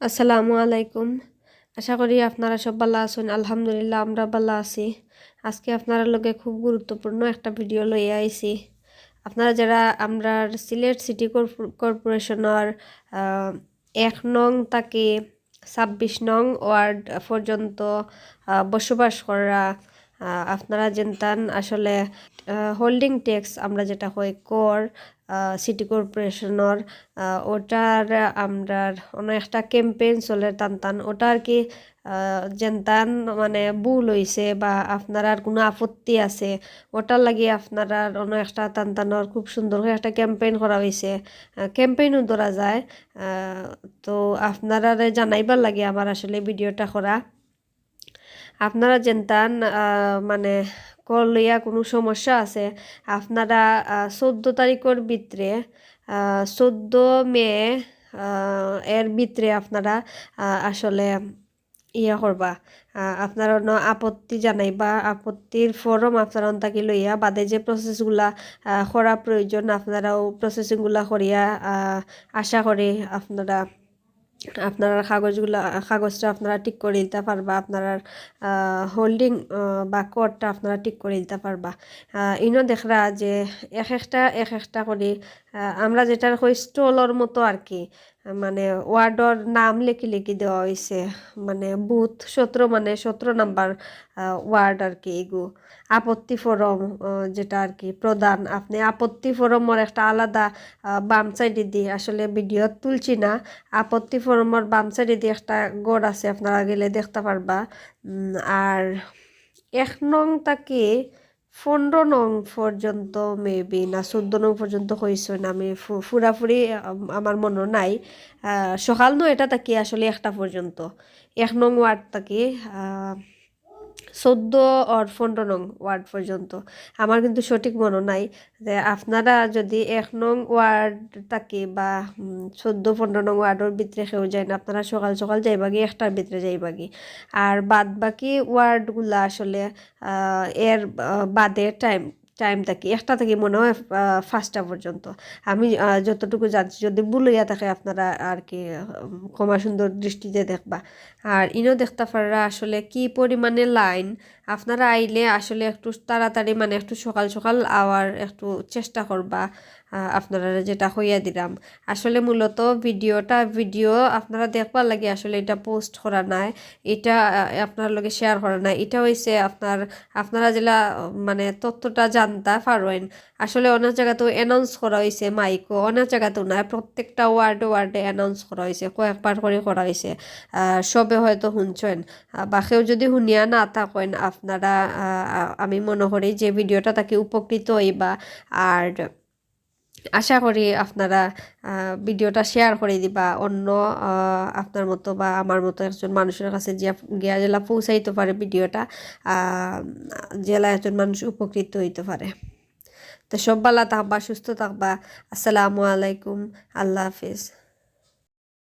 আসসালামু আলাইকুম। আশা করি আপনারা সব ভালো আছেন। আলহামদুলিল্লাহ, আমরা ভালো আছি। আজকে আপনারা লগে খুব গুরুত্বপূর্ণ একটা ভিডিও লইয়া আইছি। আপনারা যারা আমরা সিলেট সিটি কর্পোরেশনের এক নং তাকে ছাব্বিশ নং ওয়ার্ড পর্যন্ত বসবাস করা আপনারা জানতান আসলে হোল্ডিং ট্যাক্স আমরা যেটা হয় কর সিটি কর্পোরেশনের ওটার আমরা অনেক একটা ক্যাম্পেইন চলে টান টান ওটা আর কি যেনতান মানে ভুল হইছে বা আপনার আর কোনো আপত্তি আছে, ওটার লাগি আপনারা অন্য একটা টানটানোর খুব সুন্দর করে একটা ক্যাম্পেইন করা হয়েছে ক্যাম্পেইনও ধরা যায়। তো আপনারা জানাইবার লাগে আমার আসলে ভিডিওটা করা। আপনারা জানতান মানে কল লইয়া কোনো সমস্যা আছে, আপনারা চোদ্দ তারিখের ভিতরে চোদ্দ মে এর ভিতরে আপনারা আসলে ইয়া করবা আপনারা আপত্তি জানাইবা, আপত্তির ফরম আপনারা তাকে লইয়া বাদে যে প্রসেসগুলা করা প্রয়োজন, আপনারাও প্রসেসিংগুলা করিয়া আশা করি আপনারা আপনার কাগজগুলো, কাগজটা আপনারা ঠিক করে দিতে পারবা, আপনার হোল্ডিং বা কোডটা আপনারা ঠিক করে দিতে পারবা। ইনো দেখরা যে এক একটা এক একটা করে আমরা যেটা কই স্টলর মতো আর কি মানে ওয়ার্ডর নাম লিখি লিখি দেওয়া হয়েছে মানে বুথ সতেরো মানে সতেরো নাম্বার ওয়ার্ড আর কি এগু। আপত্তি ফরম যেটা আর কি প্রদান আপনি আপত্তি ফরমর একটা আলাদা বাম সাইডে দিয়ে, আসলে ভিডিও তুলছি না, আপত্তি ফরমর বাম সাইডে দিয়ে একটা গড় আছে, আপনারা গেলে দেখতে পারবা। আর এক নং তাকে পনেরো নং পর্যন্ত মেবি না, চোদ্দ নং পর্যন্ত হয়েছে না, আমি ফুরাফুরি আমার মনে নাই। সকাল নয় এটা তাকি আসলে একটা পর্যন্ত। এক নং ওয়ার্ড তাকি চোদ্দ আর পনেরো নং ওয়ার্ড পর্যন্ত। আমার কিন্তু সঠিক মনে নাই যে আপনারা যদি এক নং ওয়ার্ড থাকে বা চোদ্দ, পনেরো নং ওয়ার্ডের ভিতরে খেয়েও যায় না, আপনারা সকাল সকাল যাইবাগি, একটার ভিতরে যাইবাগি। আর বাদ বাকি ওয়ার্ডগুলা আসলে এর বাদের বাদে টাইম টাইম থাকি, একটা থেকে মনে হয় ফার্স্টটা পর্যন্ত। আমি যতটুকু জানছি, যদি হইয়া থাকে আপনারা আর কি ক্ষমা সুন্দর দৃষ্টিতে দেখবা। আর ইনো দেখতে পাররা আসলে কি পরিমাণে লাইন আপনারা আইলে আসলে একটু তাড়াতাড়ি মানে একটু সকাল সকাল আওয়ার একটু চেষ্টা করবা আপনারা যেটা হইয়া দিলাম। আসলে মূলত ভিডিওটা, ভিডিও আপনারা দেখবার লাগে আসলে এটা পোস্ট করা নাই, এটা আপনার লগে শেয়ার করা নাই। এটা হইছে আপনার, আপনারা যেটা মানে তথ্যটা জানতা পারেন আসলে অনেক জায়গাতেও অ্যানাউন্স করা হয়েছে মাইকও অনেক জায়গাতেও না, প্রত্যেকটা ওয়ার্ডে ওয়ার্ডে অ্যানাউন্স করা হয়েছে কয়েকবার করে করা হয়েছে সবে হয়তো শুনছেন বা কেউ যদি শুনিয়া না থাকেন আপনারা আমি মনে করি যে ভিডিওটা তাকে উপকৃত হইবা আর আশা করি আপনারা ভিডিওটা শেয়ার করে দিবা অন্য আপনার মতো বা আমার মতো একজন মানুষের কাছে যে গিয়া জেলা পৌঁছাইতে পারে ভিডিওটা জেলা একজন মানুষ উপকৃত হইতে পারে। তো সব ভালো থাকবা, সুস্থ থাকবা। আসসালামু আলাইকুম। আল্লাহ হাফিজ।